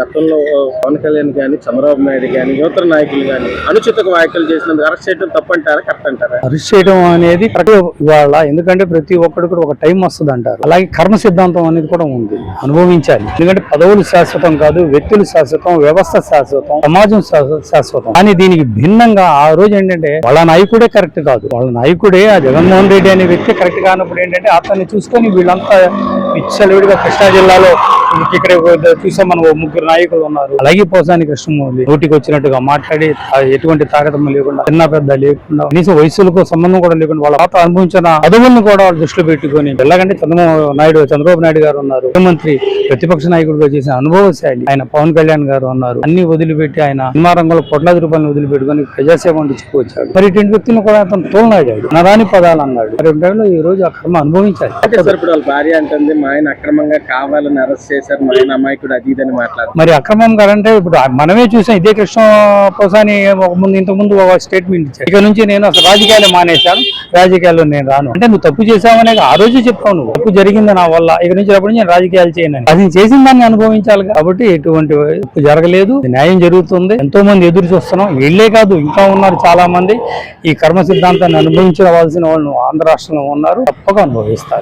గతంలో పవన్ కళ్యాణ్ కానీ చంద్రబాబు నాయుడు కానీ యువతర నాయకులు కానీ అనుచిత వ్యాఖ్యలు చేసినందుకు అరెస్ట్ చేయడం తప్పంటారా? కరెక్ట్ అంటారా? అరెస్ట్ చేయడం అనేది కరెక్ట్ ఇవాళ ఎందుకంటే ప్రతి ఒక్కడు కూడా ఒక టైం వస్తుంది అంటారు. అలాగే కర్మ సిద్ధాంతం అనేది కూడా ఉంది అనుభవించాలి. ఎందుకంటే పదవులు శాశ్వతం కాదు వ్యక్తులు శాశ్వతం వ్యవస్థ శాశ్వతం సమాజం శాశ్వతం. కానీ దీనికి భిన్నంగా ఆ రోజు ఏంటంటే వాళ్ళ నాయకుడే కరెక్ట్ కాదు. వాళ్ళ నాయకుడే ఆ జగన్మోహన్ రెడ్డి అనే వ్యక్తి కరెక్ట్ కానప్పుడు ఏంటంటే అతన్ని చూసుకొని వీళ్ళంతా విచ్చలవిడిగా కృష్ణా జిల్లాలో ఇక్కడ చూసాం మనం ఓ ముగ్గురు నాయకులు ఉన్నారు. అలాగే పోసాని కృష్ణమూర్తి నోటికి వచ్చినట్టుగా మాట్లాడి ఎటువంటి తారతమ్యం లేకుండా చిన్న పెద్ద లేకుండా కనీసం వయసులకు సంబంధం కూడా లేకుండా వాళ్ళ పాత అనుభవించిన పదవులను కూడా వాళ్ళు దృష్టిలో పెట్టుకొని ఎలాగంటే చంద్రబాబు నాయుడు చంద్రబాబు నాయుడు గారు ఉన్నారు. ముఖ్యమంత్రి ప్రతిపక్ష నాయకుడిగా చేసిన అనుభవశాలి ఆయన పవన్ కళ్యాణ్ గారు ఉన్నారు. అన్ని వదిలిపెట్టి ఆయన సినిమా రంగంలో కోట్లాది రూపాయలు వదిలిపెట్టుకొని ప్రజాసేవ వచ్చాడు మరి ఇటువంటి వ్యక్తిని కూడా అతను తోలనాడాడు నరాని పదాలు అన్నాడు. మరి ఈ రోజు ఆ కర్మ అనుభవించాలి భార్య అంటుంది మా ఆయన అక్రమంగా కావాలని అరెస్ట్ చేశారు మా అమాయకుడు అది ఇదని మాట్లాడు మరి అక్రమం అంటే ఇప్పుడు మనమే చూసాం ఇదే కృష్ణ పోసాని ఒక ముందు ఇంతకు ముందు ఒక స్టేట్మెంట్ ఇచ్చారు. ఇక నుంచి నేను అసలు రాజకీయాలు మానేశాను రాజకీయాల్లో నేను రాను. అంటే నువ్వు తప్పు చేసావనే ఆ రోజు చెప్పావు నువ్వు. తప్పు జరిగింది నా వల్ల ఇక నుంచి అప్పటి నుంచి నేను రాజకీయాలు చేయను అది చేసిన దాన్ని అనుభవించాలి కాబట్టి ఎటువంటి తప్పు జరగలేదు. న్యాయం జరుగుతుంది. ఎంతో మంది ఎదురు చూస్తున్నాం. వీళ్ళే కాదు ఇంకా ఉన్నారు చాలా మంది ఈ కర్మ సిద్ధాంతాన్ని అనుభవించవలసిన వాళ్ళు ఆంధ్ర రాష్ట్రంలో ఉన్నారు. తప్పక అనుభవిస్తారు.